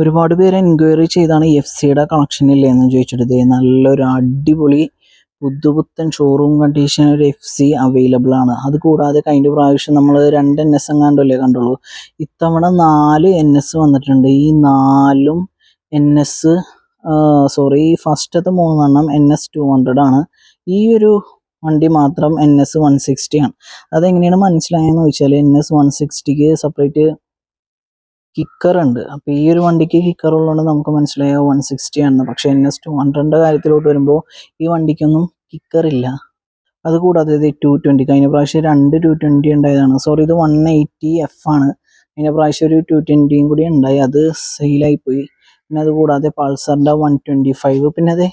ഒരുപാട് പേര് എൻക്വയറി ചെയ്താണ് എഫ് സിയുടെ കണക്ഷൻ ഇല്ലേ എന്ന് ചോദിച്ചിട്ട്. നല്ലൊരു അടിപൊളി പുതുപുത്തൻ ഷോറൂം കണ്ടീഷൻ ഒരു എഫ് സി അവൈലബിൾ ആണ്. അത് കൂടാതെ കഴിഞ്ഞ പ്രാവശ്യം നമ്മൾ രണ്ട് എൻ എസ് എങ്ങാണ്ടല്ലേ കണ്ടുള്ളൂ. ഇത്തവണ നാല് എൻ എസ് വന്നിട്ടുണ്ട്. ഈ നാലും എൻ എസ് സോറി ഫസ്റ്റത്തെ മൂന്നെണ്ണം എൻ എസ് ടു ഹൺഡ്രഡ് ആണ്. ഈ ഒരു വണ്ടി മാത്രം എൻ എസ് വൺ സിക്സ്റ്റി ആണ്. അതെങ്ങനെയാണ് മനസ്സിലായെന്ന് ചോദിച്ചാൽ എൻ എസ് വൺ സിക്സ്റ്റിക്ക് സെപ്പറേറ്റ് കിക്കർ ഉണ്ട്. അപ്പോൾ ഈ ഒരു വണ്ടിക്ക് കിക്കർ ഉള്ളതുകൊണ്ട് നമുക്ക് മനസ്സിലായോ വൺ സിക്സ്റ്റി ആണ് പക്ഷേ എൻ എസ് ടു ഹൺഡ്രഡിന്റെ കാര്യത്തിലോട്ട് വരുമ്പോൾ ഈ വണ്ടിക്കൊന്നും കിക്കർ ഇല്ല. അതുകൂടാതെ ഇത് ടു ട്വന്റി കഴിഞ്ഞ പ്രാവശ്യം രണ്ട് ടു ട്വന്റി ഉണ്ടായതാണ്. സോറി ഇത് വൺ എയ്റ്റി എഫ് ആണ്. കഴിഞ്ഞ പ്രാവശ്യം ഒരു ടു ട്വന്റിയും കൂടി ഉണ്ടായി. അത് സെയിലായി പോയി. പിന്നെ അതുകൂടാതെ പൾസറിന്റെ വൺ ട്വന്റി ഫൈവ് പിന്നെ അതെ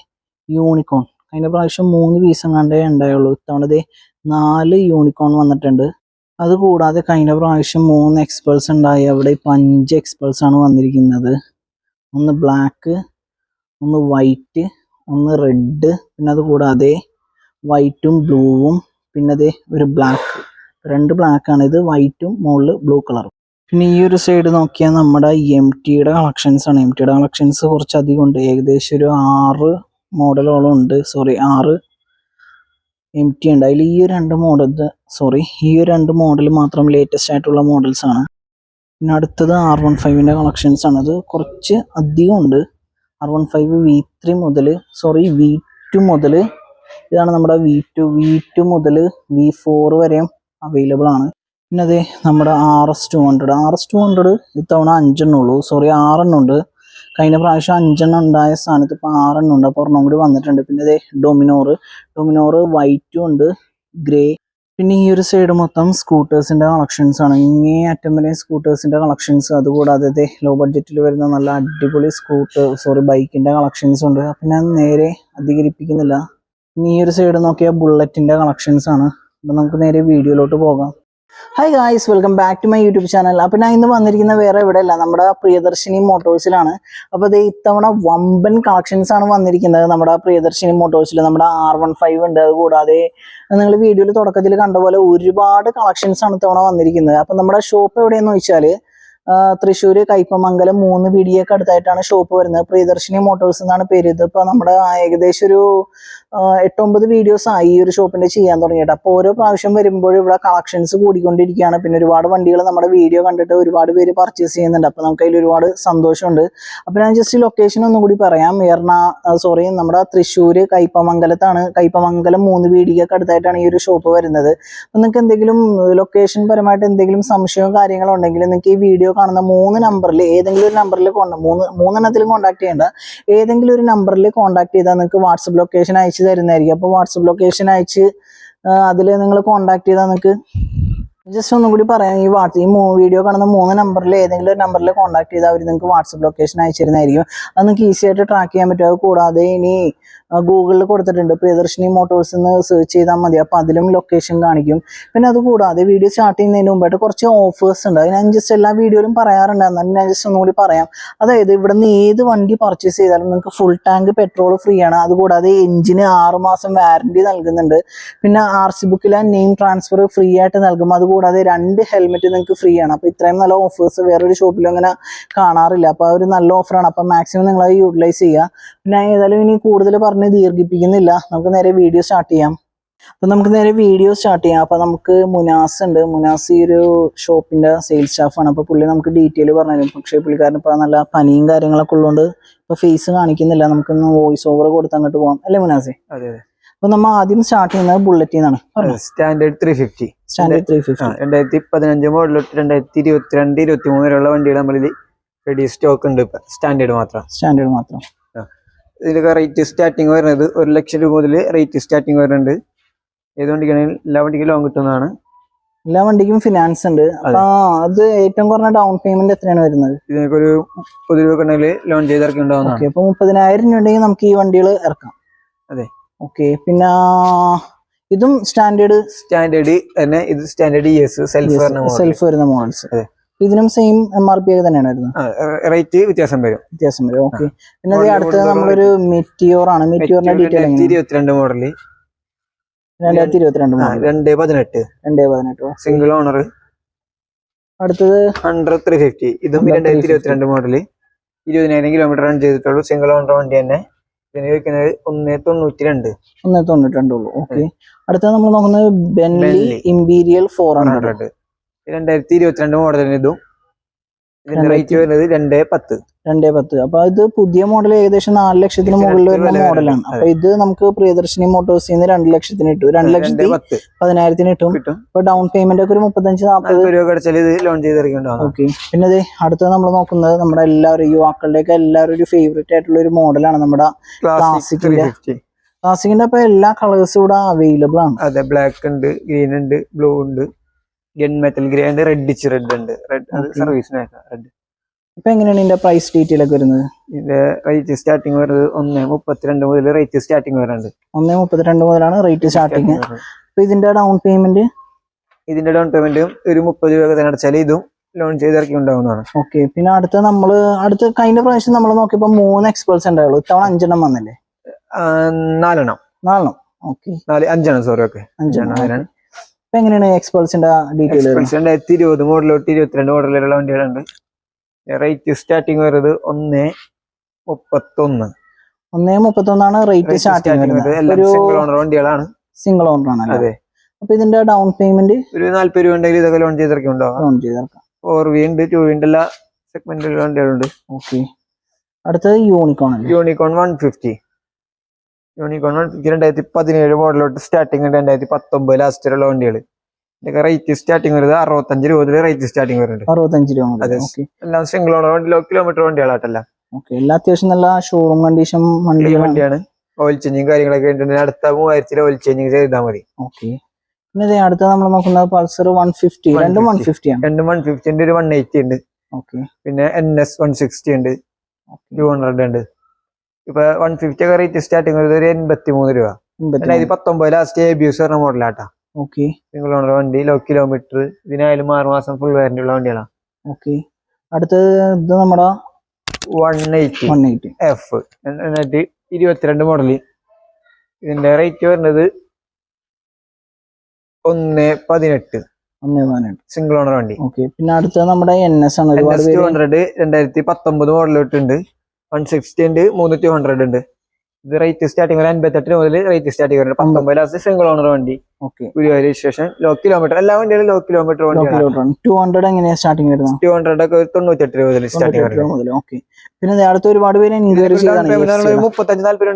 യൂണിക്കോൺ കഴിഞ്ഞ പ്രാവശ്യം മൂന്ന് പീസ് എങ്ങാണ്ടേ ഉണ്ടായുള്ളൂ. ഇത്തവണ നാല് യൂണിക്കോൺ വന്നിട്ടുണ്ട്. അതുകൂടാതെ കഴിഞ്ഞ പ്രാവശ്യം മൂന്ന് എക്സ്പേൾസ് ഉണ്ടായി. അവിടെ ഇപ്പം അഞ്ച് എക്സ്പേൾസ് ആണ് വന്നിരിക്കുന്നത്. ഒന്ന് ബ്ലാക്ക് ഒന്ന് വൈറ്റ് ഒന്ന് റെഡ് പിന്നെ അതുകൂടാതെ വൈറ്റും ബ്ലൂവും പിന്നെ അതേ ഒരു ബ്ലാക്ക് രണ്ട് ബ്ലാക്ക് ആണ്. ഇത് വൈറ്റും മുകളിൽ ബ്ലൂ കളറും പിന്നെ ഈ ഒരു സൈഡ് നോക്കിയാൽ നമ്മുടെ എം ടിയുടെ കളക്ഷൻസ് ആണ്. എം ടിയുടെ കളക്ഷൻസ് കുറച്ച് അധികം ഉണ്ട്. ഏകദേശം ഒരു ആറ് മോഡലോളം ഉണ്ട്. സോറി ആറ് എം ടി ഉണ്ട്. അതിൽ ഈ ഒരു രണ്ട് മോഡൽ സോറി ഈ ഒരു രണ്ട് മോഡൽ മാത്രം ലേറ്റസ്റ്റ് ആയിട്ടുള്ള മോഡൽസ് ആണ്. പിന്നെ അടുത്തത് ആർ വൺ ഫൈവിന്റെ കളക്ഷൻസ് ആണ്. അത് കുറച്ച് അധികം ഉണ്ട്. R one five V three മുതൽ സോറി വി ടു മുതൽ ഇതാണ് നമ്മുടെ വി ടു വി ടു മുതൽ വി ഫോർ വരെയും അവൈലബിൾ ആണ്. പിന്നെ അതെ നമ്മുടെ R S two hundred R S two hundred ഇത്തവണ അഞ്ചെണ്ണുള്ളൂ സോറി ആറെണ്ണം ഉണ്ട്. കഴിഞ്ഞ പ്രാവശ്യം അഞ്ചെണ്ണം ഉണ്ടായ സ്ഥാനത്ത് ഇപ്പോൾ ആറെണ്ണം ഉണ്ട്. അപ്പോൾ ഒരെണ്ണം കൂടി വന്നിട്ടുണ്ട്. പിന്നെ അതെ ഡൊമിനോർ ഡൊമിനോർ വൈറ്റും ഉണ്ട് ഗ്രേ. പിന്നെ ഈ ഒരു സൈഡ് മൊത്തം സ്കൂട്ടേഴ്സിന്റെ കളക്ഷൻസ് ആണ്. ഇങ്ങേ അറ്റം വരെ സ്കൂട്ടേഴ്സിന്റെ കളക്ഷൻസ് അതുകൂടാതെ ലോ ബഡ്ജറ്റിൽ വരുന്ന നല്ല അടിപൊളി സ്കൂട്ടർ സോറി ബൈക്കിന്റെ കളക്ഷൻസ് ഉണ്ട്. അപ്പം ഞാൻ നേരെ അധികരിപ്പിക്കുന്നില്ല. ഇനി ഈ ഒരു സൈഡ് നോക്കിയാൽ ബുള്ളറ്റിന്റെ കളക്ഷൻസ് ആണ്. അപ്പം നമുക്ക് നേരെ വീഡിയോയിലോട്ട് പോകാം. Hi guys welcome back to my YouTube channel അപ്പൊ ഞാൻ ഇന്ന് വന്നിരിക്കുന്ന വേറെ എവിടെയല്ല നമ്മുടെ പ്രിയദർശിനി മോട്ടോഴ്സിലാണ്. അപ്പോൾ അത് ഇത്തവണ വമ്പൻ കളക്ഷൻസ് ആണ് വന്നിരിക്കുന്നത് നമ്മുടെ പ്രിയദർശിനി മോട്ടോഴ്സിൽ നമ്മുടെ ആർ വൺ ഫൈവ് ഉണ്ട് അത് കൂടാതെ നിങ്ങൾ വീഡിയോയിൽ തുടക്കത്തിൽ കണ്ട പോലെ ഒരുപാട് കളക്ഷൻസ് ആണ് ഇത്തവണ വന്നിരിക്കുന്നത്. അപ്പം നമ്മുടെ ഷോപ്പ് എവിടെയെന്ന് വെച്ചാൽ തൃശ്ശൂർ കൈപ്പമംഗലം മൂന്ന് പിടിയൊക്കെ അടുത്തായിട്ടാണ് ഷോപ്പ് വരുന്നത്. പ്രിയദർശിനി മോട്ടോഴ്സ് എന്നാണ് പേര്. ഇതിപ്പോൾ നമ്മുടെ ഏകദേശം ഒരു എട്ടൊമ്പത് വീഡിയോസ് ആയി ഈ ഒരു ഷോപ്പിന്റെ ചെയ്യാൻ തുടങ്ങിയിട്ട്. അപ്പോൾ ഓരോ പ്രാവശ്യം വരുമ്പോഴും ഇവിടെ കളക്ഷൻസ് കൂടിക്കൊണ്ടിരിക്കുകയാണ്. പിന്നെ ഒരുപാട് വണ്ടികൾ നമ്മുടെ വീഡിയോ കണ്ടിട്ട് ഒരുപാട് പേര് പർച്ചേസ് ചെയ്യുന്നുണ്ട്. അപ്പോൾ നമുക്ക് അതിൽ ഒരുപാട് സന്തോഷമുണ്ട്. അപ്പോൾ ഞാൻ ജസ്റ്റ് ലൊക്കേഷൻ ഒന്നും കൂടി പറയാം. എറണാ സോറി നമ്മുടെ തൃശ്ശൂർ കൈപ്പമംഗലത്താണ് കൈപ്പമംഗലം മൂന്ന് വീടിയൊക്കെ അടുത്തായിട്ടാണ് ഈ ഒരു ഷോപ്പ് വരുന്നത്. അപ്പോൾ നിങ്ങൾക്ക് എന്തെങ്കിലും ലൊക്കേഷൻ പരമായിട്ട് എന്തെങ്കിലും സംശയമോ കാര്യങ്ങളോ ഉണ്ടെങ്കിൽ നിങ്ങൾക്ക് ഈ വീഡിയോ കാണുന്ന മൂന്ന് നമ്പറിൽ ഏതെങ്കിലും ഒരു നമ്പറിൽ മൂന്ന് മൂന്നെണ്ണത്തിലും കോൺടാക്ട് ചെയ്യേണ്ട. ഏതെങ്കിലും ഒരു നമ്പറിൽ കോൺടാക്ട് ചെയ്താൽ നിങ്ങൾക്ക് വാട്സപ്പ് ലൊക്കേഷൻ അയച്ചു തരുന്നതായിരിക്കും. അപ്പോൾ വാട്സപ്പ് ലൊക്കേഷൻ അയച്ച് അതിൽ നിങ്ങൾ കോൺടാക്ട് ചെയ്താൽ നിങ്ങൾക്ക് ജസ്റ്റ് ഒന്നും കൂടി പറയാം. ഈ വാട്സ് ഈ വീഡിയോ കാണുന്ന മൂന്ന് നമ്പറിൽ ഏതെങ്കിലും ഒരു നമ്പറിൽ കോൺടാക്ട് ചെയ്താൽ അവർ നിങ്ങൾക്ക് വാട്സപ്പ് ലൊക്കേഷൻ അയച്ചു തരുന്നതായിരിക്കും. അത് നിങ്ങൾക്ക് ഈസി ആയിട്ട് ട്രാക്ക് ചെയ്യാൻ പറ്റും. അത് കൂടാതെ ഇനി ഗൂഗിളിൽ കൊടുത്തിട്ടുണ്ട്. പ്രിയദർശിനി മോട്ടോഴ്സ് എന്ന് സെർച്ച് ചെയ്താൽ മതി. അപ്പോൾ അതിലും ലൊക്കേഷൻ കാണിക്കും. പിന്നെ അത് കൂടാതെ വീഡിയോ സ്റ്റാർട്ട് ചെയ്യുന്നതിന് മുമ്പായിട്ട് കുറച്ച് ഓഫേഴ്സ് ഉണ്ട്. അത് ഞാൻ ജസ്റ്റ് എല്ലാ വീഡിയോയിലും പറയാറുണ്ട്. എന്നാലും ഞാൻ ജസ്റ്റ് ഒന്നുകൂടി പറയാം. അതായത് ഇവിടെ നിന്ന് ഏത് വണ്ടി പർച്ചേസ് ചെയ്താലും നിങ്ങൾക്ക് ഫുൾ ടാങ്ക് പെട്രോൾ ഫ്രീ ആണ്. അതുകൂടാതെ എഞ്ചിന് ആറ് മാസം വാറണ്ടി നൽകുന്നുണ്ട്. പിന്നെ ആർ സി ബുക്കിലെ നെയിം ട്രാൻസ്ഫർ ഫ്രീ ആയിട്ട് നൽകും. അതുകൂടാതെ രണ്ട് ഹെൽമെറ്റ് നിങ്ങൾക്ക് ഫ്രീ ആണ്. അപ്പോൾ ഇത്രയും നല്ല ഓഫേഴ്സ് വേറൊരു ഷോപ്പിലും അങ്ങനെ കാണാറില്ല. അപ്പോൾ ഒരു നല്ല ഓഫറാണ് അപ്പോൾ മാക്സിമം നിങ്ങൾ അത് യൂട്ടിലൈസ് ചെയ്യുക. പിന്നെ ഏതായാലും ഇനി കൂടുതൽ പറഞ്ഞ് ദീർഘിപ്പിക്കുന്നില്ല. നമുക്ക് നേരെ വീഡിയോ സ്റ്റാർട്ട് ചെയ്യാം. അപ്പം നമുക്ക് നേരെ വീഡിയോ സ്റ്റാർട്ട് ചെയ്യാം. അപ്പം നമുക്ക് മുനാസ് ഉണ്ട്. മുനാസ് ഈ ഒരു ഷോപ്പിന്റെ സെയിൽസ് സ്റ്റാഫാണ് അപ്പോൾ പുള്ളി നമുക്ക് ഡീറ്റെയിൽ പറഞ്ഞു തരും പക്ഷേ പുള്ളിക്കാരൻ ഇപ്പൊ നല്ല പനിയും കാര്യങ്ങളൊക്കെ ഉള്ളതുകൊണ്ട് ഇപ്പൊ ഫേസ് കാണിക്കുന്നില്ല. നമുക്കൊന്ന് വോയിസ് ഓവർ കൊടുത്ത് അങ്ങോട്ട് പോകാം അല്ലേ മുനാസേ? അതെ അതെ. അപ്പോൾ നമ്മൾ ആദ്യം സ്റ്റാർട്ട് ചെയ്യുന്നത് ബുള്ളറ്റിൽ നിന്നാണ് standard three fifty standard three fifty രണ്ടായിരത്തി പതിനഞ്ച് മോഡൽ തൊട്ട് രണ്ടായിരത്തി ഇരുപത്തിരണ്ട് ഇരുപത്തി മൂന്ന് വരെയുള്ള വണ്ടികൾ നമ്മളിൽ റെഡി സ്റ്റോക്ക് ഉണ്ട് സ്റ്റാൻഡേർഡ് മാത്രം. സ്റ്റാൻഡേർഡ് മാത്രം. ഇതിലൊക്കെ റേറ്റ് സ്റ്റാർട്ടിങ് വരുന്നത് ഒരു ലക്ഷം രൂപ മുതൽ റേറ്റ് സ്റ്റാർട്ടിങ് വരുന്നുണ്ട്. ഏത് വണ്ടിക്കാണെങ്കിൽ എല്ലാ വണ്ടിക്കും ലോൺ കിട്ടുന്നതാണ്. എല്ലാ വണ്ടിക്കും ഫിനാൻസ് ഉണ്ട്. അപ്പൊ അത് ഏറ്റവും കുറഞ്ഞ ഡൗൺ പേയ്മെന്റ് എത്രയാണ് വരുന്നത്? ഇതിനൊക്കെ ഒരു മുപ്പത് രൂപ ഉണ്ടെങ്കിൽ ലോൺ ചെയ്ത് ഇറക്കി ഉണ്ടാവുന്നതാണ് അപ്പൊ മുപ്പതിനായിരം രൂപ ഉണ്ടെങ്കിൽ നമുക്ക് ഈ വണ്ടികൾ ഇറക്കാം. അതെ. ഓക്കെ പിന്നെ ഇതും സ്റ്റാൻഡേർഡ് സ്റ്റാൻഡേർഡ് തന്നെ ഇത് സ്റ്റാൻഡേർഡ്. സെൽഫ് വരുന്ന മോഡൽസ് അതെ. ഇതിനും സെയിം എം ആർ പി ഒക്കെ തന്നെയാണ് വരുന്നത് റേറ്റ് വ്യത്യാസം വരും. വ്യത്യാസം വരും. ഓക്കെ പിന്നെ അടുത്തത് നമ്മളൊരു മെറ്റിയോർ ആണ്. മെറ്റിയോറിന്റെ ഡീറ്റെയിൽ ഇരുപത്തിരണ്ട് മോഡൽ രണ്ടായിരത്തി ഇരുപത്തിരണ്ട് മോഡൽ രണ്ട് പതിനെട്ട്. രണ്ടേ പതിനെട്ട്. സിംഗിൾ ഓണർ അടുത്തത്? ഹൺഡ്രഡ് ത്രീ ഫിഫ്റ്റി ഇതും രണ്ടായിരത്തി 350. ഇരുപത്തിരണ്ട് മോഡൽ ഇരുപതിനായിരം കിലോമീറ്റർ റൺ ചെയ്തിട്ടുള്ളൂ. സിംഗിൾ ഓണർ വണ്ടി തന്നെ. ഇതിന് വെക്കുന്നത് ഒന്ന് തൊണ്ണൂറ്റി രണ്ട് ഒന്ന് തൊണ്ണൂറ്റി രണ്ടുള്ളൂ ഓക്കെ അടുത്ത നമ്മൾ നോക്കുന്നത് ബെൻലി. ഇമ്പീരിയൽ ഫോർ ഹൺഡ്രഡ് രണ്ടായിരത്തി ഇരുപത്തിരണ്ട് മോഡലിന് ഇതും. ഇതിന്റെ റേറ്റ് രണ്ടായിരത്തി- വരുന്നത് രണ്ടേ പത്ത്. രണ്ടേ പത്ത്. അപ്പൊ ഇത് പുതിയ മോഡൽ ഏകദേശം നാല് ലക്ഷത്തിന് മുകളിൽ വരുന്ന മോഡലാണ്. അപ്പൊ ഇത് നമുക്ക് പ്രിയദർശിനി മോട്ടോഴ്സിൽ നിന്ന് രണ്ട് ലക്ഷത്തിന് കിട്ടും. രണ്ട് ലക്ഷത്തി പതിനായിരത്തിന് ഇട്ടും കിട്ടും. ഇപ്പൊ ഡൗൺ പേയ്മെന്റ് ഒക്കെ ഒരു മുപ്പത്തഞ്ച് നാൽപ്പത് ലോൺ ഓക്കെ. പിന്നെ അതെ അടുത്ത നമ്മൾ നോക്കുന്നത് നമ്മുടെ എല്ലാവരും യുവാക്കളുടെ ഒക്കെ എല്ലാവരും ഒരു ഫേവറേറ്റ് ആയിട്ടുള്ള ഒരു മോഡലാണ് നമ്മുടെ ക്ലാസിക്കിന്റെ ക്ലാസിക്കിന്റെ അപ്പൊ എല്ലാ കളേഴ്സും ഇവിടെ അവൈലബിൾ ആണ്. അതെ ബ്ലാക്ക് ഉണ്ട് ഗ്രീൻ ഉണ്ട് ബ്ലൂ ഉണ്ട്. ഗൺ മെറ്റൽ ഗ്രേ ഉണ്ട് റെഡിച്ച് റെഡ് ഉണ്ട്. റെഡ് അത് Okay. റെഡ് ഇപ്പൊ എങ്ങനെയാണ് ഇതിന്റെ പ്രൈസ് ഡീറ്റെയിൽ ഒക്കെ വരുന്നത്? ഇതിന്റെ റേറ്റ് സ്റ്റാർട്ടിങ് വരുന്നത് ഒന്ന് മുപ്പത്തിരണ്ട് മുതൽ റേറ്റ് സ്റ്റാർട്ടിങ് വരുന്നുണ്ട്. ഒന്നേ മുപ്പത്തിരണ്ട് മുതലാണ് റേറ്റ് സ്റ്റാർട്ടിങ് അപ്പൊ ഇതിന്റെ ഡൗൺ പേയ്മെന്റ് ഇതിന്റെ ഡൗൺ പേയ്മെന്റും ഒരു മുപ്പത് രൂപ തന്നെ അടച്ചാൽ ഇതും ലോൺ ചെയ്തിറക്കി ഉണ്ടാവുന്നതാണ് ഓക്കെ പിന്നെ അടുത്ത നമ്മൾ അടുത്ത കഴിഞ്ഞ പ്രാവശ്യം നമ്മൾ നോക്കിയപ്പോ മൂന്ന് എക്സ്പേർട്സ് ഉണ്ടായുള്ളൂ. ഇത്തവണ അഞ്ചെണ്ണം വന്നില്ലേ? നാലെണ്ണം. നാലെണ്ണം. ഓക്കെ നാല് അഞ്ചെണ്ണം സോറി ഓക്കെ അഞ്ചെണ്ണം. ഇപ്പൊ എങ്ങനെയാണ് ഡീറ്റെയിൽ രണ്ടായിരത്തി ഇരുപത് മോഡൽ തൊട്ട് ഇരുപത്തിരണ്ട് വരെയുള്ള വണ്ടികളുണ്ട്. റേറ്റ് സ്റ്റാർട്ടിങ് വരുന്നത് ഒന്ന് മുപ്പത്തൊന്ന്. ഒന്നേ മുപ്പത്തൊന്നാണ് റേറ്റ് സ്റ്റാർട്ടിങ് വരുന്നത്. ഒരു സിംഗിൾ ഓണർ വണ്ടികളാണ്. സിംഗിൾ ഓണർ ആണ് അതെ. അപ്പൊ ഇതിന്റെ ഡൗൺ പേയ്മെന്റ് ഒരു നാല്പത് രൂപ ഉണ്ടെങ്കിൽ ഇതൊക്കെ ലോൺ ചെയ്തിറക്കി ഉണ്ടോ ലോൺ ചെയ്തിറക്കാം ഫോർ വി ഉണ്ട് ടു വീണ്ട് എല്ലാ സെഗ്മെന്റിലുള്ള വണ്ടികളുണ്ട്. ഓക്കെ അടുത്തത് Unicorn Unicorn one fifty Unicorn രണ്ടായിരത്തി പതിനേഴ് മോഡലോട്ട് സ്റ്റാർട്ടിങ് ഉണ്ട് രണ്ടായിരത്തി പത്തൊമ്പത് ലാസ്റ്റിലുള്ള വണ്ടികൾ. ഇതൊക്കെ റേറ്റ് സ്റ്റാർട്ടിങ് വരുന്നത് അറുപത്തഞ്ച് രൂപ മുതൽ റേറ്റ് സ്റ്റാർട്ടിങ് വരുന്നുണ്ട്. അറുപത്തഞ്ച് രൂപ അതെ. എല്ലാം സിംഗിൾ ഓണർ വണ്ടി ലോ കിലോമീറ്റർ വണ്ടികളാട്ടല്ല. ഓക്കെ എല്ലാ അത്യാവശ്യം നല്ല ഷോറൂം കണ്ടീഷൻ വണ്ടി വണ്ടിയാണ്. ഓയിൽ ചേഞ്ചിങ് കാര്യങ്ങളൊക്കെ ഉണ്ടെങ്കിൽ അടുത്ത മൂവായിരത്തിൽ ഓയിൽ ചേഞ്ചിങ് ചെയ്താൽ മതി. ഓക്കെ പിന്നെ അടുത്ത നമ്മൾ നോക്കുന്നത് പൾസർ വൺ ഫിഫ്റ്റി രണ്ടും വൺ 150. ഫിഫ്റ്റി ആണ്. രണ്ടും വൺ ഫിഫ്റ്റിന്റെ ഒരു വൺ എയ്റ്റി ഉണ്ട്. ഓക്കെ പിന്നെ എൻ എസ് വൺ സിക്സ്റ്റി ഉണ്ട്. ടു ഹൺഡ്രഡ് ഉണ്ട്. ഇപ്പൊ വൺ ഫിഫ്റ്റി ഒക്കെ റേറ്റ് സ്റ്റാർട്ടിങ് ഒരു എൺപത്തി മൂന്ന് രൂപ. രണ്ടായിരത്തി പത്തൊമ്പത് ലാസ്റ്റ് എ ബി എസ് പറഞ്ഞ മോഡലാട്ടാ ഓക്കെ സിംഗിൾ ഓണർ വണ്ടി ലോ കിലോമീറ്റർ ഇതിനായാലും ആറ് മാസം ഫുൾ വാറന്റി ഉള്ള വണ്ടികളാണ് ഓക്കെ അടുത്തത് ഇത് നമ്മുടെ one eighty one eighty F രണ്ടായിരത്തി ഇരുപത്തിരണ്ട് മോഡൽ ഇതിന്റെ റേറ്റ് വരുന്നത് ഒന്ന് പതിനെട്ട്. ഒന്ന് പതിനെട്ട്. സിംഗിൾ ഓണർ വണ്ടി. ഓക്കെ പിന്നെ അടുത്തത് നമ്മുടെ എൻ എസ് ആണ് ഒരുപാട് ഹൺഡ്രഡ് രണ്ടായിരത്തി പത്തൊമ്പത് മോഡലോട്ടുണ്ട് വൺ സിക്സ്റ്റി ഉണ്ട് മൂന്ന് ടു ഹൺഡ്രഡ് ഉണ്ട്. ഇത് റേറ്റ് സ്റ്റാർട്ടിങ് ഒരു അൻപത്തെട്ട് മുതൽ റേറ്റ് സ്റ്റാർട്ടിങ് വരുന്നത് പത്തൊമ്പത് ലാസ്റ്റ് സിംഗിൾ ഓണർ വണ്ടി. Okay Guruvayur registration low kilometre എല്ലാ വണ്ടികളും low kilometre kilometre two hundred എങ്ങനെയാണ് സ്റ്റാർട്ടിങ് വരുന്നത്? ടു ഹൺഡ്രഡ് ഒക്കെ തൊണ്ണൂറ്റെട്ട് രൂപ മുതൽ സ്റ്റാർട്ടിങ് രൂപ ഓക്കെ പിന്നെ അടുത്ത ഒരുപാട് പേര് മുപ്പത്തഞ്ച് നാല്പത്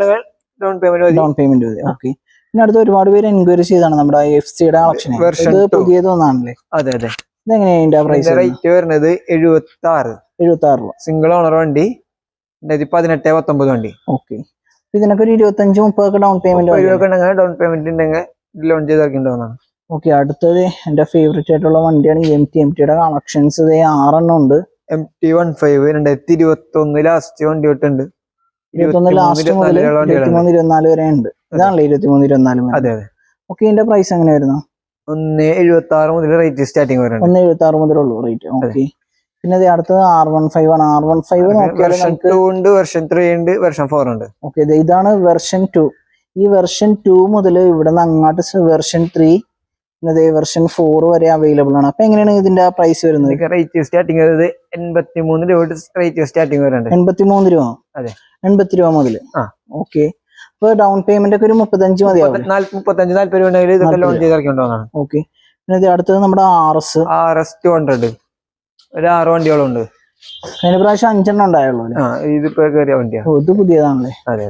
down payment down payment okay പിന്നെ അടുത്ത ഒരുപാട് പേര് എൻക്വയറി ചെയ്താണ് നമ്മുടെ എഫ് സിയുടെ കളക്ഷൻ ഇത്. പുതിയതൊന്നാണല്ലേ അതെ അതെ. ഇതെങ്ങനെയാണ് പ്രൈസ് റേറ്റ് വരുന്നത്? എഴുപത്തി ആറ് എഴുപത്തി ആറ് സിംഗിൾ ഓണർ വണ്ടി. രണ്ടായിരത്തി പതിനെട്ട് പത്തൊമ്പത് വണ്ടി. ഓക്കെ ഇതിനൊക്കെ ഒരു ഇരുപത്തഞ്ച് മുപ്പതൊക്കെ ഡൗൺ പേയ്മെന്റ് ഡൗൺ പേയ്മെന്റ് ഉണ്ടെങ്കിൽ ലോൺ ചെയ്ത് ഇറക്കിണ്ടാവുന്നതാണ് ഓക്കെ അടുത്തത് എന്റെ ഫേവറേറ്റ് ആയിട്ടുള്ള വണ്ടിയാണ് എം ടി എം ടിയുടെ കളക്ഷൻസ് ഇത് ആറെണ്ണം ഉണ്ട്. എം ടി വൺ ഫൈവ് രണ്ടായിരത്തി ഇരുപത്തി ഒന്ന് ലാസ്റ്റ് വണ്ടി തൊട്ടുണ്ട്. ഇരുപത്തൊന്ന് ലാസ്റ്റ് മുതൽ ഇരുപത്തിമൂന്ന് ഇരുപത്തിനാല് വരെ ഉണ്ട്. ഇതാണല്ലേ ഇരുപത്തിമൂന്ന് ഇരുപത്തിനാല് അതെ അതെ. ഓക്കെ ഇതിന്റെ പ്രൈസ് എങ്ങനെ വരുന്നു ഒന്ന് എഴുപത്തി ആറ് മുതൽ റേറ്റ് സ്റ്റാർട്ടിങ് വരുന്നത് ഒന്ന് എഴുപത്തി ആറ് മുതലുള്ളൂ റേറ്റ് ഓക്കെ പിന്നെ അടുത്തത് ആർ വൺ ഫൈവ് ആണ്. R one five version two ഉണ്ട് വെർഷൻ ത്രീ ഉണ്ട് വെർഷൻ ഫോർ ഉണ്ട്. ഓക്കെ ഇതാണ് വെർഷൻ ടു ഈ വെർഷൻ ടു മുതൽ ഇവിടെ നിന്ന് അങ്ങോട്ട് വെർഷൻ ത്രീ പിന്നെ വെർഷൻ ഫോർ വരെ അവൈലബിൾ ആണ്. അപ്പൊ എങ്ങനെയാണ് ഇതിന്റെ പ്രൈസ് വരുന്നത്? റേറ്റ് സ്റ്റാർട്ടിങ് വരുന്നത് എൺപത്തി മൂന്ന് രൂപ റേറ്റ് സ്റ്റാർട്ടിങ് വരുന്നുണ്ട് എൺപത്തി മൂന്ന് രൂപ. അതെ. എൺപത്തി രൂപ മുതൽ. ഓക്കെ അപ്പൊ ഡൗൺ പേയ്മെന്റ് ഒക്കെ ഒരു മുപ്പത്തഞ്ച് മതിയാവും മുപ്പത്തഞ്ച് നാല്പത് രൂപ ലോൺ ചെയ്ത് ഓക്കെ പിന്നെ അടുത്തത് നമ്മുടെ R S R S two hundred ഒരു ആറ് വണ്ടികളും ഉണ്ട് കഴിഞ്ഞ പ്രാവശ്യം അഞ്ചെണ്ണം ഉണ്ടായുള്ളൂ ആ ഇതിപ്പോ കയറിയ വണ്ടിയാണ് ഓ, ഇത് പുതിയതാണല്ലേ? അതെ.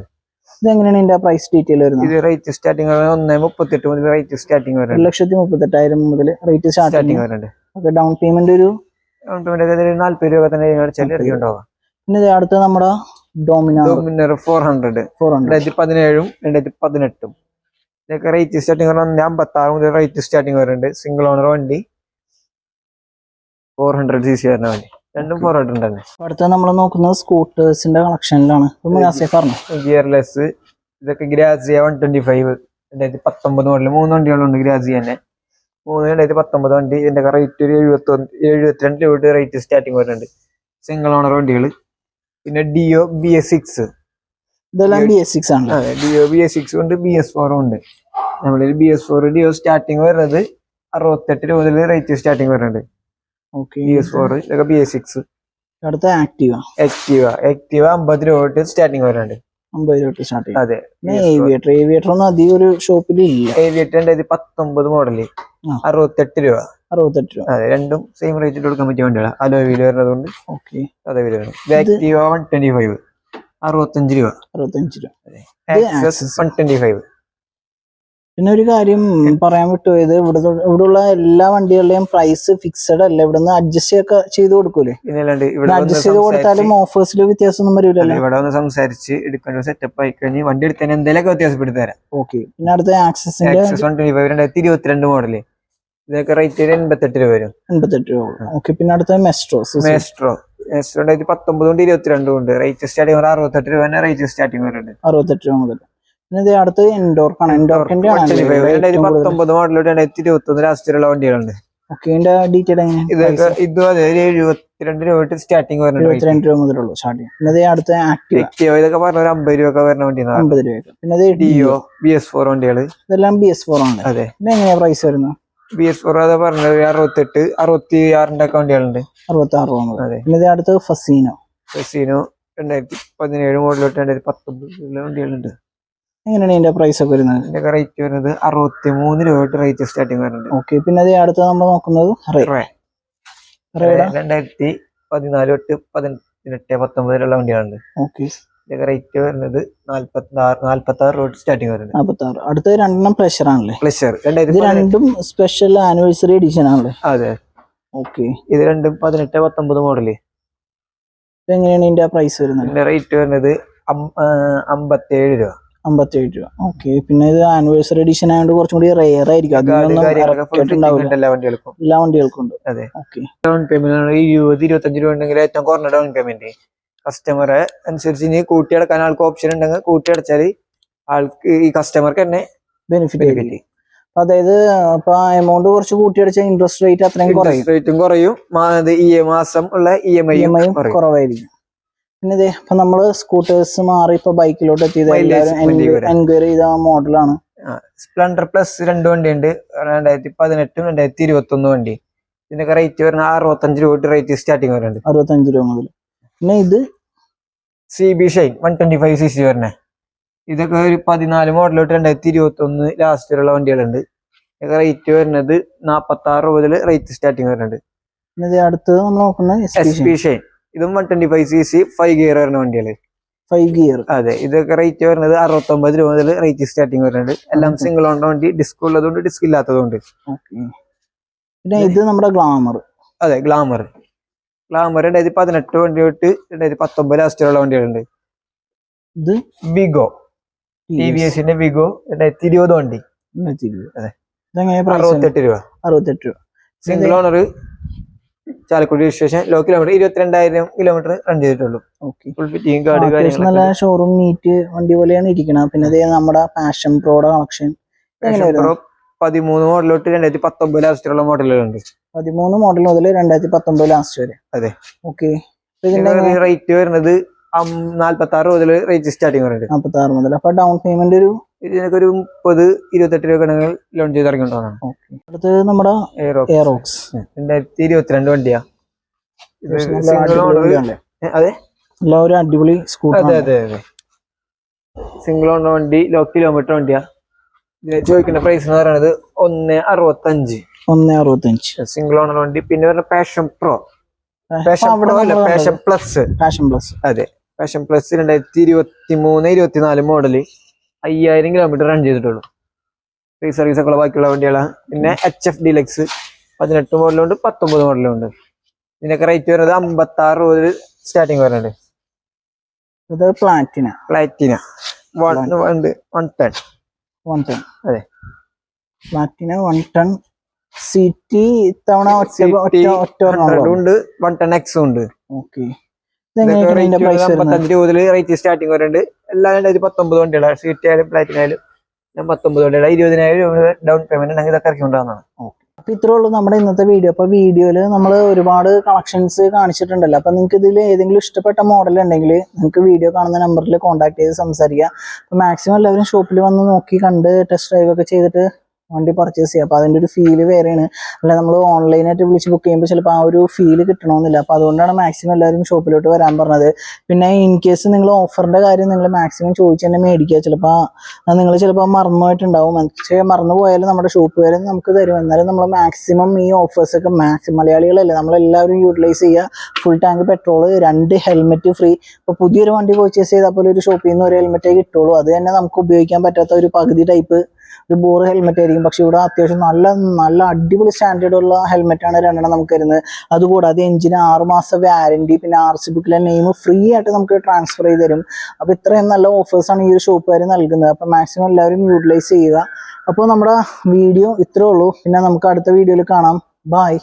ഇത് എങ്ങനെയാണ് ഇതിന്റെ പ്രൈസ് ഡീറ്റെയിൽ വരുന്നത്? ഇത് റേറ്റ് സ്റ്റാർട്ടിങ് ഒന്നേ മുപ്പത്തെട്ട് മുതൽ റേറ്റ് സ്റ്റാർട്ടിങ് ഒരു ലക്ഷത്തി മുപ്പത്തെട്ടായിരം മുതൽ റേറ്റ് സ്റ്റാർട്ടിങ് സ്റ്റാർട്ടിങ് വരുന്നുണ്ട്. ഓക്കെ ഡൗൺ പേയ്മെന്റ് ഒരു നാല്പത് രൂപ തന്നെ അടിച്ചാൽ പിന്നെ ഇത് അടുത്തത് നമ്മുടെ Dominar Dominar four hundred four hundred രണ്ടായിരത്തി പതിനേഴും രണ്ടായിരത്തി പതിനെട്ടും. ഇതൊക്കെ റേറ്റ് സ്റ്റാർട്ടിങ് പറഞ്ഞാൽ അമ്പത്തി ആറ് മുതൽ റേറ്റ് സ്റ്റാർട്ടിങ് വരുന്നുണ്ട്. സിംഗിൾ ഓണർ വണ്ടി. ഫോർ ഹൺഡ്രഡ് സി സി വരുന്ന വണ്ടി. രണ്ടും ഫോർ ഹൺഡ്രഡ് തന്നെ അടുത്ത നമ്മൾ നോക്കുന്നത് സ്കൂട്ടേഴ്സിന്റെ കളക്ഷനിലാണ് ഗിയർലെസ് ഇതൊക്കെ ഗ്രാസിയ വൺ ട്വന്റി ഫൈവ് രണ്ടായിരത്തി പത്തൊമ്പത് മോഡൽ മൂന്ന് വണ്ടികളുണ്ട് ഗ്രാസിയ തന്നെ. മൂന്ന് രണ്ടായിരത്തി പത്തൊമ്പത് വണ്ടി. ഇതിന്റെ റേറ്റ് ഒരു എഴുപത്തി എഴുപത്തിരണ്ട് രൂപ റേറ്റ് സ്റ്റാർട്ടിങ് വരുന്നുണ്ട്. സിംഗിൾ ഓണർ വണ്ടികൾ പിന്നെ ഡിഒ ബി എസ് സിക്സ് ഇതെല്ലാം ബി എസ് സിക്സ് ആണ്. അതെ ഡിഒ ബി എസ് സിക്സ് ഉണ്ട് ബി എസ് ഫോറും ഉണ്ട്. നമ്മളിൽ B S four Dio starting വരുന്നത് അറുപത്തെട്ട് രൂപ മുതൽ റേറ്റ് സ്റ്റാർട്ടിങ് വരുന്നുണ്ട്. ബി എസ് ഫോർ ഇതൊക്കെ ബി എസ് സിക്സ് അടുത്ത ആക്റ്റീവ ആക്റ്റീവ ആക്റ്റീവ അമ്പത് രൂപ തൊട്ട് സ്റ്റാർട്ടിങ് വരുന്നുണ്ട് അമ്പത് രൂപ തൊട്ട് സ്റ്റാർട്ട് ചെയ്യും. അതെ. ഏവിയേറ്റർ ഏവിയേറ്റർ ഒന്നും അധികം ഒരു ഷോപ്പിൽ ഇല്ല. ഏവിയേറ്റർ രണ്ടായിരത്തി പത്തൊമ്പത് മോഡൽ. അറുപത്തെട്ട് രൂപ. അറുപത്തെട്ട് രൂപ. അതെ രണ്ടും സെയിം റേറ്റിൽ കൊടുക്കാൻ പറ്റിയ വണ്ടികളാണ് അലോ വീൽ വരുന്നതുകൊണ്ട് ഓക്കെ അതേ വീൽ വരും. ആക്റ്റീവ വൺ ട്വന്റി ഫൈവ് അറുപത്തഞ്ച് രൂപ. അറുപത്തഞ്ച് രൂപ. വൺ ട്വന്റി ഫൈവ് പിന്നെ ഒരു കാര്യം പറയാൻ വിട്ടുപോയത് ഇവിടെ ഇവിടെയുള്ള എല്ലാ വണ്ടികളുടെയും പ്രൈസ് ഫിക്സഡ് അല്ല. ഇവിടുന്ന് അഡ്ജസ്റ്റ് ഒക്കെ ചെയ്ത് കൊടുക്കൂലേ? അഡ്ജസ്റ്റ് ചെയ്ത് കൊടുത്താലും ഓഫേഴ്സിൽ വ്യത്യാസം ഒന്നും വരില്ലല്ലോ ഇവിടെ വന്ന് സംസാരിച്ച് എടുക്കേണ്ട സെറ്റപ്പ് ആയി കഴിഞ്ഞ് വണ്ടി എടുത്തതിന് എന്തെങ്കിലും വ്യത്യാസപ്പെടുത്തി തരാം. ഓക്കെ പിന്നെ അടുത്ത ആക്സസിന്റെ രണ്ടായിരത്തി ഇരുപത്തിരണ്ട് മോഡൽ ഇതൊക്കെ റേറ്റ് എൺപത്തെട്ട് രൂപ വരും. എൺപത്തെട്ട് രൂപ ഓക്കെ പിന്നെ അടുത്ത മെസ്ട്രോ മെസ്ട്രോ മെസ്ട്രോ രണ്ടായിരത്തി പത്തൊമ്പത് കൊണ്ട് ഇരുപത്തിരണ്ടും ഉണ്ട് റേറ്റ് സ്റ്റാർട്ടിങ് ഒരു അറുപത്തെട്ട് രൂപ റേറ്റ് സ്റ്റാർട്ടിങ് വരുന്നുണ്ട്. അറുപത്തെട്ട് രൂപ മുതൽ. പിന്നെ അടുത്ത് എൻഡോർക്കാണ് എൻഡോർക്കിന്റെ പത്തൊമ്പത് മോഡൽ രണ്ടായിരത്തി ഇരുപത്തി ഒന്ന് ലാസ്റ്റിലുള്ള വണ്ടികളുണ്ട് ഡീറ്റെയിൽ ഇതൊക്കെ ഇതും അതെ ഒരു എഴുപത്തിരണ്ട് രൂപ തൊട്ട് മുതലുള്ളൂ പിന്നെ ഇത് അടുത്ത ആക്ടിവ ഇതൊക്കെ പറഞ്ഞ ഒരു അമ്പത് രൂപ ഒക്കെ വരുന്ന വണ്ടിയാണ് അമ്പത് രൂപ പിന്നെ ഡിഒ ബി എസ് ഫോർ ഇതെല്ലാം ബി എസ് ഫോർ ആണ്. അതെ. പിന്നെ എങ്ങനെയാ പ്രൈസ് വരുന്നത്? ബി എസ് ഫോർ അതാ പറഞ്ഞത് ഒരു അറുപത്തെട്ട് അറുപത്തി ആറിന്റെ ഒക്കെ വണ്ടികളുണ്ട്. അറുപത്തി ആറ് രൂപ മുതൽ അതെ. പിന്നെ ഇത് അടുത്ത് ഫസീനോ ബസീനോ രണ്ടായിരത്തി പതിനേഴ് മോഡൽ തൊട്ട് രണ്ടായിരത്തി പത്തൊമ്പത് വണ്ടികളുണ്ട്. എങ്ങനെയാണ് ഇതിന്റെ പ്രൈസ് ഒക്കെ വരുന്നത്? ഇതിന്റെ റേറ്റ് വരുന്നത് അറുപത്തി മൂന്ന് രൂപ തൊട്ട് റേറ്റ് സ്റ്റാർട്ടിങ് വരുന്നുണ്ട്. ഓക്കെ പിന്നെ ഇത് അടുത്ത് നമ്മൾ നോക്കുന്നത് രണ്ടായിരത്തി പതിനാല് തൊട്ട് പതിനെട്ട് പത്തൊമ്പതിലുള്ള വണ്ടികളുണ്ട് ഓക്കെ ഇതിന്റെ റേറ്റ് വരുന്നത് നാല്പത്തി ആറ് തൊട്ട് സ്റ്റാർട്ടിങ് വരുന്നുണ്ട്. നാൽപ്പത്തി ആറ് അടുത്ത രണ്ടെണ്ണം പ്രഷർ ആണല്ലേ? പ്ലഷർ രണ്ടായിരത്തി രണ്ടും സ്പെഷ്യൽ ആനിവേഴ്സറി എഡിഷൻ ആണല്ലേ? അതെ. ഓക്കെ ഇത് രണ്ടും പതിനെട്ട് പത്തൊമ്പത് മോഡൽ എങ്ങനെയാണ് ഇതിന്റെ പ്രൈസ് വരുന്നത്? ഇതിന്റെ റേറ്റ് വരുന്നത് അമ്പത്തേഴ് രൂപ. അമ്പത്തേഴ് രൂപ. ഓക്കെ പിന്നെ ഇത് ആനിവേഴ്സറി എഡിഷൻ ആയതുകൊണ്ട് കുറച്ചും കൂടി റെയർ ആയിരിക്കും. അതിനൊന്നും എല്ലാ വണ്ടികൾക്കും. എല്ലാ വണ്ടികൾക്കും ഉണ്ട്. അതെ. ഓക്കെ ഡൗൺ പേയ്മെന്റ് ഇരുപത് ഇരുപത്തഞ്ച് രൂപ ഉണ്ടെങ്കിൽ ഏറ്റവും കുറഞ്ഞ ഡൗൺ പേയ്മെന്റ് കസ്റ്റമറെ അനുസരിച്ച് ഇനി കൂട്ടി അടക്കാൻ ആൾക്ക് ഓപ്ഷൻ ഉണ്ടെങ്കിൽ കൂട്ടി അടച്ചാൽ ആൾക്ക് ഈ കസ്റ്റമർക്ക് തന്നെ ബെനിഫിറ്റ് അതായത് ഇപ്പൊ എമൗണ്ട് കുറച്ച് കൂട്ടിയടിച്ച ഇൻട്രസ്റ്റ് റേറ്റ് അത്രയും കുറയും. റേറ്റും കുറയും. ഈ മാസം ഉള്ള ഇ എം ഐ കുറവായിരിക്കും. പിന്നെ ഇതേ ഇപ്പൊ നമ്മൾ സ്കൂട്ടേഴ്സ് മാറി ഇപ്പൊ ബൈക്കിലോട്ട് എത്തിയത് എല്ലാവരും എൻക്വയറി ചെയ്ത മോഡലാണ് സ്പ്ലെൻഡർ പ്ലസ് രണ്ട് വണ്ടിയുണ്ട്. രണ്ടായിരത്തി പതിനെട്ടും രണ്ടായിരത്തി ഇരുപത്തി ഒന്ന് വണ്ടി. ഇതിനൊക്കെ റേറ്റ് വരുന്ന അറുപത്തഞ്ച് രൂപ തൊട്ട് റേറ്റ് സ്റ്റാർട്ടിങ് വരുന്നുണ്ട് അറുപത്തഞ്ച് രൂപ മുതൽ പിന്നെ ഇത് C B Shine one twenty five C C വരണേ. ഇതൊക്കെ ഒരു പതിനാല് മോഡലോട്ട് രണ്ടായിരത്തി ഇരുപത്തി ഒന്ന് ലാസ്റ്റിലുള്ള വണ്ടികളുണ്ട്. ഇതൊക്കെ റേറ്റ് വരുന്നത് നാപ്പത്തി ആറ് രൂപ മുതൽ റേറ്റ് സ്റ്റാർട്ടിങ് വരുന്നുണ്ട് അടുത്തത് നമ്മൾ നോക്കുന്നത് എസ് പി ഷൈൻ ഇതും one twenty five C C five gear വരുന്ന വണ്ടിയല്ലേ ഫൈവ് ഗിയർ അതെ ഇതൊക്കെ റേറ്റ് വരുന്നത് അറുപത്തൊമ്പത് രൂപ മുതൽ റേറ്റ് സ്റ്റാർട്ടിങ് വരുന്നുണ്ട്. എല്ലാം സിംഗിൾ ഓണ്ട വണ്ടി ഡിസ്ക് ഉള്ളതുകൊണ്ട് ഡിസ്ക് ഇല്ലാത്തതുകൊണ്ട്. പിന്നെ ഇത് നമ്മുടെ ഗ്ലാമർ അതെ ഗ്ലാമർ ഗ്ലാമർ രണ്ടായിരത്തി പതിനെട്ട് വണ്ടി തൊട്ട് രണ്ടായിരത്തി പത്തൊമ്പത് ഉള്ള വണ്ടികളുണ്ട്. ഇത് ബിഗോ ടി വി എസിന്റെ ബിഗോ രണ്ടായിരത്തി ഇരുപത് വണ്ടി. അറുപത്തെട്ട് രൂപ. അറുപത്തെട്ട് രൂപ. Single owner Chalakudy station low kilometre ഇരുപത്തിരണ്ടായിരം കിലോമീറ്റർ റൺ ചെയ്തിട്ടുള്ളൂ. ഓക്കെ ഫുൾ ഫിറ്റിംഗ് കാർഡ് അത്യാവശ്യം നല്ല ഷോറൂം നീറ്റ് വണ്ടി പോലെയാണ് ഇരിക്കുന്നത് പിന്നെ ദേ നമ്മുടെ പാഷൻ പ്രോയുടെ കളക്ഷൻ പതിമൂന്ന് മോഡൽ തൊട്ട് രണ്ടായിരത്തി പത്തൊമ്പത് ലാസ്റ്റിലുള്ള മോഡലുകളുണ്ട് പതിമൂന്ന് മോഡൽ മുതൽ രണ്ടായിരത്തി പത്തൊമ്പത് ലാസ്റ്റ് വരെ. അതെ. ഓക്കെ ഇതിന്റെ റേറ്റ് വരുന്നത് നാല്പത്തി ആറ് മുതൽ റേറ്റ് സ്റ്റാർട്ടിംഗ് വരുന്നുണ്ട് നാൽപ്പത്തി ആറ് മുതൽ. അപ്പൊ ഡൗൺ പേയ്മെന്റ് ഒരു ഇതിനൊക്കെ ഒരു മുപ്പത് ഇരുപത്തെട്ട് രൂപ കണങ്ങൾ ലോൺ ചെയ്ത് ഇറങ്ങിയിട്ടുള്ളതാണ് അടുത്തത് നമ്മുടെ എയറോക്സ് രണ്ടായിരത്തി ഇരുപത്തിരണ്ട് വണ്ടിയാ. നല്ല അതെ? ഒരു അടിപൊളി സ്കൂട്ടർ അതെ അതെ അതെ. സിംഗിൾ ഓണർ വണ്ടി ലോ കിലോമീറ്റർ വണ്ടിയാ. ചോദിക്കുന്ന പ്രൈസ് എന്ന് പറയുന്നത് ഒന്ന് അറുപത്തഞ്ച്. ഒന്ന് അറുപത്തഞ്ച്. സിംഗിൾ ഓണർ വണ്ടി പിന്നെ പറഞ്ഞ പാഷൻ പ്രോ പാഷൻ പ്രോ അല്ല പാഷൻ പ്ലസ് പാഷൻ പ്ലസ് അതെ. പാഷൻ പ്ലസ് രണ്ടായിരത്തി ഇരുപത്തി മൂന്ന് ഇരുപത്തിനാല് മോഡൽ അയ്യായിരം കിലോമീറ്റർ റൺ ചെയ്തിട്ടുള്ളൂ. ഫ്രീ സർവീസ് ഒക്കെ ബാക്കിയുള്ള വണ്ടികളാണ് പിന്നെ എച്ച് എഫ് ഡിലക്സ് പതിനെട്ട് മോഡലുണ്ട് പത്തൊമ്പത് മോഡലുണ്ട് ഇതിനൊക്കെ റേറ്റ് വരുന്നത് അമ്പത്തി ആറ് മുതൽ സ്റ്റാർട്ടിങ് വരുന്നുണ്ട്. ഇത് Platina Platina one one ten one ten അതെ. പ്ലാറ്റിന വൺ ടൺ സിറ്റി ഇത്തവണ ഉണ്ട് വൺ ടെൻ എക്സും ഉണ്ട്. ഓക്കെ അമ്പത്തഞ്ച് മുതൽ റേറ്റ് സ്റ്റാർട്ടിങ് വരുന്നുണ്ട്. എല്ലാ ഒരു പത്തൊമ്പത് വണ്ടികളാണ് സീറ്റ് ആയാലും ഞാൻ പത്തൊമ്പത് വണ്ടികളാണ് ഇരുപതിനായിരം രൂപ ഡൗൺ പേയ്മെന്റ് ഞങ്ങൾ ഇതൊക്കെ ഇറക്കി കൊണ്ടുവന്നതാണ് അപ്പൊ ഇത്രേ ഉള്ളൂ നമ്മുടെ ഇന്നത്തെ വീഡിയോ അപ്പൊ വീഡിയോയിൽ നമ്മൾ ഒരുപാട് കളക്ഷൻസ് കാണിച്ചിട്ടുണ്ടല്ലോ. അപ്പൊ നിങ്ങൾക്ക് ഇതിൽ ഏതെങ്കിലും ഇഷ്ടപ്പെട്ട മോഡൽ ഉണ്ടെങ്കിൽ നിങ്ങൾക്ക് വീഡിയോ കാണുന്ന നമ്പറിൽ കോൺടാക്ട് ചെയ്ത് സംസാരിക്കുക അപ്പൊ മാക്സിമം എല്ലാവരും ഷോപ്പിൽ വന്ന് നോക്കി കണ്ട് ടെസ്റ്റ് ഡ്രൈവ് ഒക്കെ ചെയ്തിട്ട് വണ്ടി പർച്ചേസ് ചെയ്യുക. അപ്പോൾ അതിന്റെ ഒരു ഫീൽ വേറെയാണ്. അല്ല നമ്മൾ ഓൺലൈനായിട്ട് വിളിച്ച് ബുക്ക് ചെയ്യുമ്പോൾ ചിലപ്പോൾ ആ ഒരു ഫീൽ കിട്ടണമെന്നില്ല. അപ്പോൾ അതുകൊണ്ടാണ് മാക്സിമം എല്ലാവരും ഷോപ്പിലോട്ട് വരാൻ പറഞ്ഞത്. പിന്നെ ഇൻ കേസ് നിങ്ങൾ ഓഫറിന്റെ കാര്യം നിങ്ങൾ മാക്സിമം ചോദിച്ച് തന്നെ മേടിക്കുക. ചിലപ്പോൾ നിങ്ങൾ ചിലപ്പോൾ മറന്നുപോയിട്ടുണ്ടാവും. പക്ഷേ മറന്നു പോയാലും നമ്മുടെ ഷോപ്പ് വരെ നമുക്ക് തരും. എന്നാലും നമ്മൾ മാക്സിമം ഈ ഓഫേഴ്സൊക്കെ മാക്സിമം മലയാളികളല്ലേ. നമ്മളെല്ലാവരും യൂട്ടിലൈസ് ചെയ്യുക. ഫുൾ ടാങ്ക് പെട്രോൾ രണ്ട് ഹെൽമെറ്റ് ഫ്രീ ഇപ്പോൾ പുതിയൊരു വണ്ടി പർച്ചേസ് ചെയ്താൽ പോലും ഒരു ഷോപ്പിൽ നിന്ന് ഒരു ഹെൽമെറ്റേ കിട്ടുള്ളൂ. അത് തന്നെ നമുക്ക് ഉപയോഗിക്കാൻ പറ്റാത്ത ഒരു പകുതി ടൈപ്പ് ഒരു ബോർ ഹെൽമെറ്റ് ആയിരിക്കും. പക്ഷെ ഇവിടെ അത്യാവശ്യം നല്ല നല്ല അടിപൊളി സ്റ്റാൻഡേർഡ് ഉള്ള ഹെൽമെറ്റാണ് രണ്ടെണ്ണം നമുക്ക് തരുന്നത്. അതുകൂടാതെ എഞ്ചിന് ആറ് മാസം വാരണ്ടി പിന്നെ ആർ സി ബുക്കിലെ നെയിം ഫ്രീ ആയിട്ട് നമുക്ക് ട്രാൻസ്ഫർ ചെയ്ത് തരും. അപ്പോൾ ഇത്രയും നല്ല ഓഫേഴ്സാണ് ഈ ഒരു ഷോപ്പുകാർ നൽകുന്നത്. അപ്പോൾ മാക്സിമം എല്ലാവരും യൂട്ടിലൈസ് ചെയ്യുക. അപ്പോൾ നമ്മുടെ വീഡിയോ ഇത്രേ ഉള്ളൂ. പിന്നെ നമുക്ക് അടുത്ത വീഡിയോയിൽ കാണാം. ബായ്